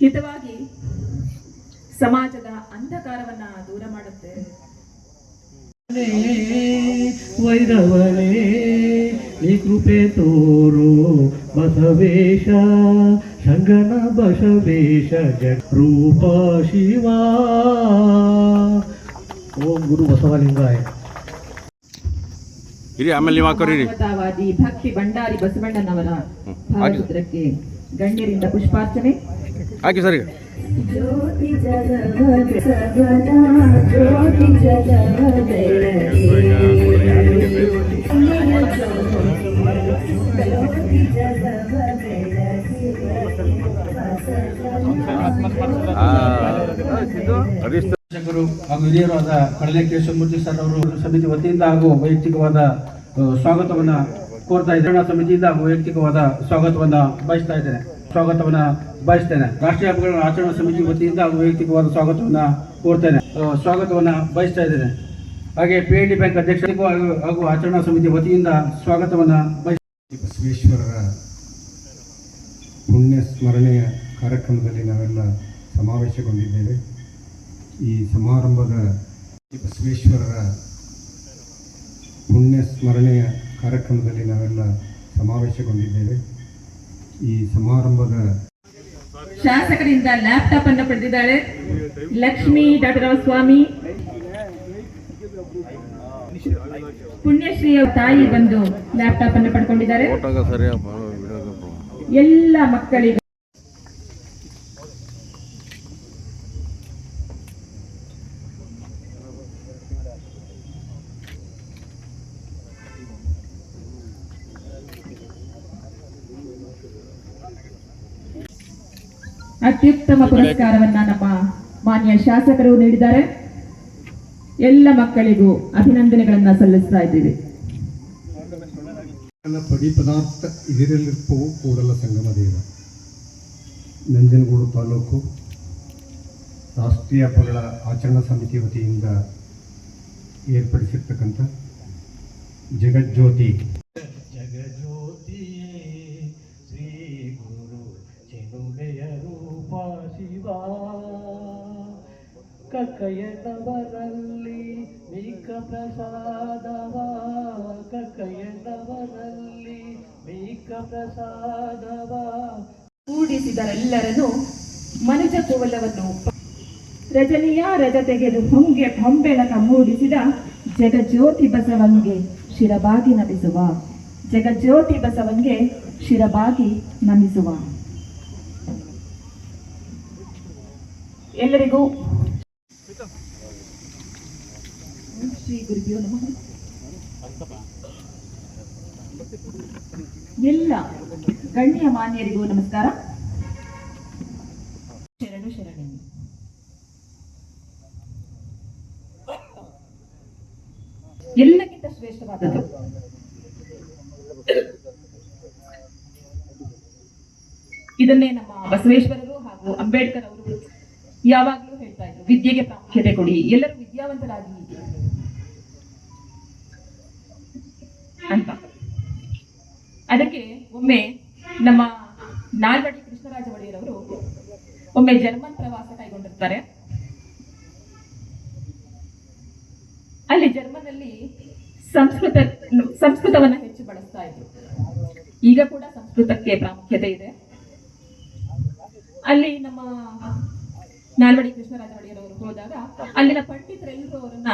ಹಿತವಾಗಿ ಸಮಾಜದ ಅಂಧಕಾರವನ್ನ ದೂರ ಮಾಡುತ್ತೆ. ವೈರವನೇ ನೀ ಕೃಪೆ ತೋರು ಬಸವೇಶ ಶಂಗನ ಬಸವೇಶ ರೂಪ ಶಿವ. ಓಂ ಗುರು ಬಸವಲಿಂಗಾಯ. ಇರಿ ಆಮೇಲೆ ನೀವು ಹಾಕೋರಿ ಭಕ್ತಿ ಭಂಡಾರಿ ಬಸವಣ್ಣನವರ ಭಾವಚಿತ್ರಕ್ಕೆ ಗಣ್ಯರಿಂದ ಪುಷ್ಪಾರ್ಚನೆ. ಹಾಕಿ ಸರ್ ಈಗ. ಹಾಗೂ ಹಿರಿಯರಾದ ಕಡಲೆ ಕೇಶವಮೂರ್ತಿ ಸರ್ ಅವರು ಸಮಿತಿ ವತಿಯಿಂದ ಹಾಗೂ ವೈಯಕ್ತಿಕವಾದ ಸ್ವಾಗತವನ್ನ ಕೋರ್ತಾ ಇದ್ದೇನೆ. ಸಮಿತಿಯಿಂದ ವೈಯಕ್ತಿಕವಾದ ಸ್ವಾಗತವನ್ನ ಬಯಸ್ತಾ ಇದ್ದೇನೆ. ಸ್ವಾಗತವನ್ನ ಬಯಸ್ತೇನೆ. ರಾಷ್ಟ್ರೀಯ ಹಬ್ಬಗಳ ಆಚರಣಾ ಸಮಿತಿ ವತಿಯಿಂದ ವೈಯಕ್ತಿಕವಾದ ಸ್ವಾಗತವನ್ನ ಕೋರ್ತೇನೆ. ಸ್ವಾಗತವನ್ನು ಬಯಸ್ತಾ ಇದ್ದೇನೆ. ಹಾಗೆ ಪಿ ಐ ಬ್ಯಾಂಕ್ ಅಧ್ಯಕ್ಷರಿಗೂ ಹಾಗೂ- ಆಚರಣಾ ಸಮಿತಿ ವತಿಯಿಂದ ಸ್ವಾಗತವನ್ನ ಬಯಸ್ ಬಸವೇಶ್ವರರ ಪುಣ್ಯ ಸ್ಮರಣೆಯ ಕಾರ್ಯಕ್ರಮದಲ್ಲಿ ನಾವೆಲ್ಲ ಸಮಾವೇಶಗೊಂಡಿದ್ದೇವೆ. ಈ ಸಮಾರಂಭದ ಬಸವೇಶ್ವರರ ಪುಣ್ಯ ಸ್ಮರಣೆಯ ಕಾರ್ಯಕ್ರಮದಲ್ಲಿ ನಾವೆಲ್ಲ ಸಮಾವೇಶಗೊಂಡಿದ್ದೇವೆ. ಈ ಸಮಾರಂಭದ ಶಾಸಕರಿಂದ ಲ್ಯಾಪ್ಟಾಪ್ ಅನ್ನು ಪಡೆದಿದ್ದಾಳೆ ಲಕ್ಷ್ಮಿ ಡಾಕ್ಟರ್ ಸ್ವಾಮಿ ಪುಣ್ಯಶ್ರೀಯ ತಾಯಿ ಬಂದು ಲ್ಯಾಪ್ಟಾಪ್ ಅನ್ನು ಪಡ್ಕೊಂಡಿದ್ದಾರೆ. ಎಲ್ಲ ಮಕ್ಕಳಿಗೆ ಅತ್ಯುತ್ತಮ ಪುರಸ್ಕಾರವನ್ನ ನಮ್ಮ ಮಾನ್ಯ ಶಾಸಕರು ನೀಡಿದ್ದಾರೆ. ಎಲ್ಲ ಮಕ್ಕಳಿಗೂ ಅಭಿನಂದನೆಗಳನ್ನ ಸಲ್ಲಿಸ್ತಾ ಇದ್ದೀವಿ. ಪಡಿ ಪದಾರ್ಥ ಇದರಲ್ಲಿರ್ಪವು ಕೂಡಲ ಸಂಗಮ ದೇವ ನಂಜನಗೂಡು ತಾಲೂಕು ರಾಷ್ಟ್ರೀಯ ಹಬ್ಬಗಳ ಆಚರಣಾ ಸಮಿತಿ ವತಿಯಿಂದ ಏರ್ಪಡಿಸಿರ್ತಕ್ಕಂಥ ಜಗಜ್ಯೋತಿ. ಕಕ್ಕಯ್ಯನವರಲ್ಲಿ ಮೀಕ ಪ್ರಸಾದವ ಕಕ್ಕಯ್ಯನವರಲ್ಲಿ ಮೀಕ ಪ್ರಸಾದವ. ಕೂಡಿಸಿದರೆಲ್ಲರನ್ನು ಮನುಜ ಕೋಲವನ್ನು ರಜನಿಯ ರಜ ತೆಗೆದು ಹೊಂಗೆ ಹೊಂಬೆಳಕ ಮೂಡಿಸಿದ ಜಗಜ್ಯೋತಿ ಬಸವಂಗೆ ಶಿರಬಾಗಿ ನಮಿಸುವ, ಜಗಜ್ಯೋತಿ ಬಸವಂಗೆ ಶಿರಬಾಗಿ ನಮಿಸುವ. ಎಲ್ಲರಿಗೂ ಶ್ರೀ ಗುರುಭ್ಯೋ ನಮಃ ಎಲ್ಲ ಗಣ್ಯ ಮಾನ್ಯರಿಗೂ ನಮಸ್ಕಾರ. ಶರಣು ಶರಣು. ಎಲ್ಲಕ್ಕಿಂತ ಶ್ರೇಷ್ಠವಾದದ್ದು. ಇದನ್ನೇ ನಮ್ಮ ಬಸವೇಶ್ವರರು ಹಾಗೂ ಅಂಬೇಡ್ಕರ್ ಅವರು ಯಾವಾಗಲೂ ಹೇಳ್ತಾ ಇದ್ರು. ವಿದ್ಯೆಗೆ ಪ್ರಾಮುಖ್ಯತೆ ಕೊಡಿ. ಎಲ್ಲರೂ ವಿದ್ಯಾವಂತರಾಗಿ ಅಂತ. ಅದಕ್ಕೆ ಒಮ್ಮೆ ನಮ್ಮ ನಾಲ್ವಡಿ ಕೃಷ್ಣರಾಜ ಒಡೆಯರವರು ಒಮ್ಮೆ ಜರ್ಮನ್ ಪ್ರವಾಸ ಕೈಗೊಂಡಿರ್ತಾರೆ. ಅಲ್ಲಿ ಜರ್ಮನ್ ಅಲ್ಲಿ ಸಂಸ್ಕೃತ, ಸಂಸ್ಕೃತವನ್ನ ಹೆಚ್ಚು ಬಳಸ್ತಾ ಇದ್ರು. ಈಗ ಕೂಡ ಸಂಸ್ಕೃತಕ್ಕೆ ಪ್ರಾಮುಖ್ಯತೆ ಇದೆ. ಅಲ್ಲಿ ನಮ್ಮ ನಾಲ್ವಡಿ ಕೃಷ್ಣರಾಜ ಒಡೆಯರವರು ಹೋದಾಗ ಅಲ್ಲಿನ ಪಂಡಿತರೆಲ್ಲರೂ ಅವರನ್ನ